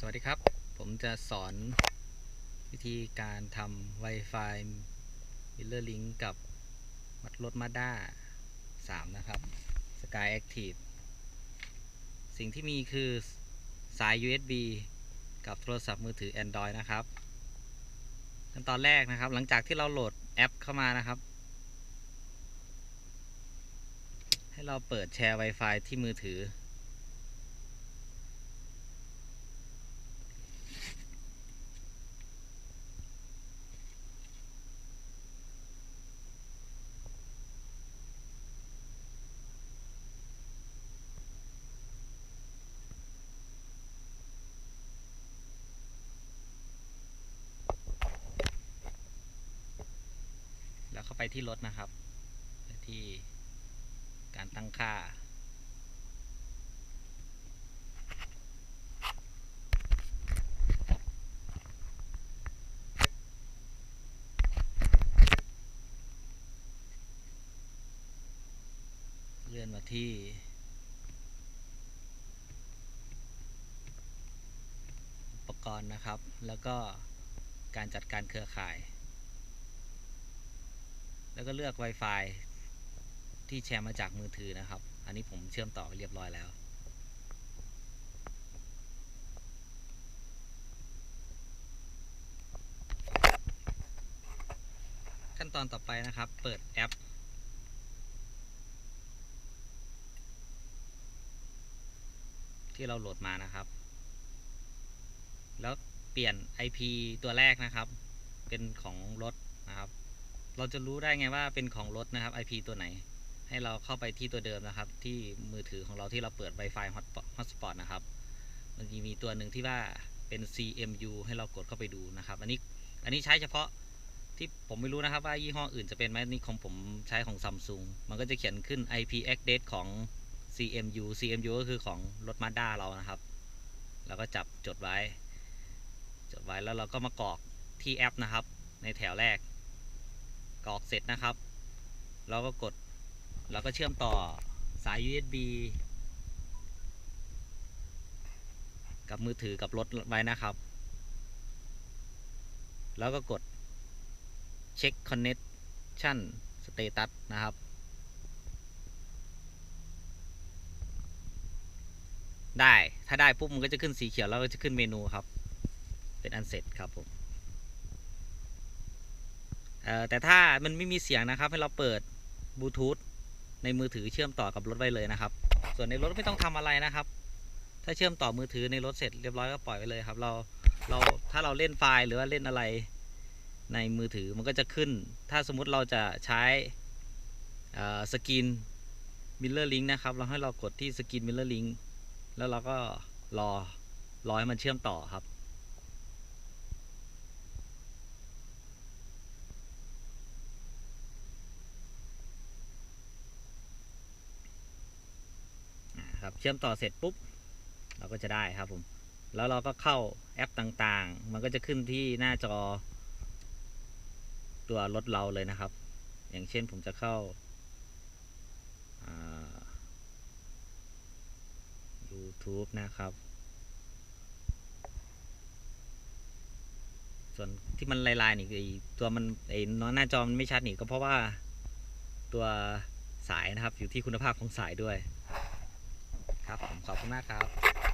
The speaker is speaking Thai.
สวัสดีครับ ผมจะสอนวิธีการทำ Wi-Fi Mirror Link กับมัดรถ Mazda 3 นะครับ Sky Active สิ่งที่มีคือสาย USB กับโทรศัพท์มือถือ Android นะครับ ขั้นตอนแรกนะครับ หลังจากที่เราโหลดแอปเข้ามานะครับ ให้เราเปิดแชร์ Wi-Fi ที่มือถือ ไปที่รถนะครับไปที่การตั้งค่า เลื่อนมาที่อุปกรณ์นะครับ แล้วก็การจัดการเครือข่าย แล้วก็เลือก Wi-Fi ที่แชร์มาจากมือถือนะครับ อันนี้ผมเชื่อมต่อไปเรียบร้อยแล้ว ขั้นตอนต่อไปนะครับ เปิดแอป ที่เราโหลดมานะครับ แล้วเปลี่ยน IP ตัวแรกนะครับ เป็นของรถ เราจะรู้ได้ไงว่าเป็นของรถนะครับ IP ตัวไหน ให้เราเข้าไปที่ตัวเดิมนะครับ ที่มือถือของเราที่เราเปิด Wi-Fi Hotspot นะครับ มันจะมีตัวหนึ่งที่ว่าเป็น CMU ให้เรากดเข้าไปดูนะครับ อันนี้อันนี้ใช้เฉพาะที่ผมไม่รู้นะครับว่ายี่ห้ออื่นจะเป็นไหมนี่ของผมใช้ของ Samsung มันก็จะเขียนขึ้น IP address ของ CMU CMU ก็คือของรถ Mazda เรานะครับแล้วก็จับจดไว้ จดไว้แล้วเราก็มากรอกที่แอปนะครับ ในแถวแรก กรอกเสร็จนะครับ เราก็กดเราก็เชื่อมต่อสาย USB กับมือถือกับรถไว้นะครับ แล้วก็กดเช็ค connection status นะครับ ได้ ถ้าได้ปุ๊บมันก็จะขึ้นสีเขียวแล้วก็จะขึ้นเมนูครับ เป็นอันเสร็จครับผม แต่ถ้ามันไม่มีเสียงนะครับ ให้เราเปิดบลูทูธในมือถือเชื่อมต่อกับรถไว้เลยนะครับ ส่วนในรถไม่ต้องทำอะไรนะครับ ถ้าเชื่อมต่อมือถือในรถเสร็จเรียบร้อยก็ปล่อยไว้เลยครับ เราเราถ้าเราเล่นไฟล์หรือว่าเล่นอะไรในมือถือมันก็จะขึ้น ถ้าสมมุติเราจะใช้สกินมิลเลอร์ลิงนะครับ เราให้เรากดที่สกินมิลเลอร์ลิงแล้วเราก็รอรอให้มันเชื่อมต่อครับ เชื่อมต่อเสร็จปุ๊บเราก็จะได้ครับผมแล้วเราก็เข้าแอปต่างๆ มันก็จะขึ้นที่หน้าจอ ตัวรถเราเลยนะครับ อย่างเช่นผมจะเข้าา YouTube นะครับ ส่วนที่มันลายๆนี่ไอตัวมันไอ้น้อหน้าจอมันไม่ชัดนี่ก็เพราะว่าตัวสายนะครับอยู่ที่คุณภาพของสายด้วย ครับผมขอบคุณมากครับ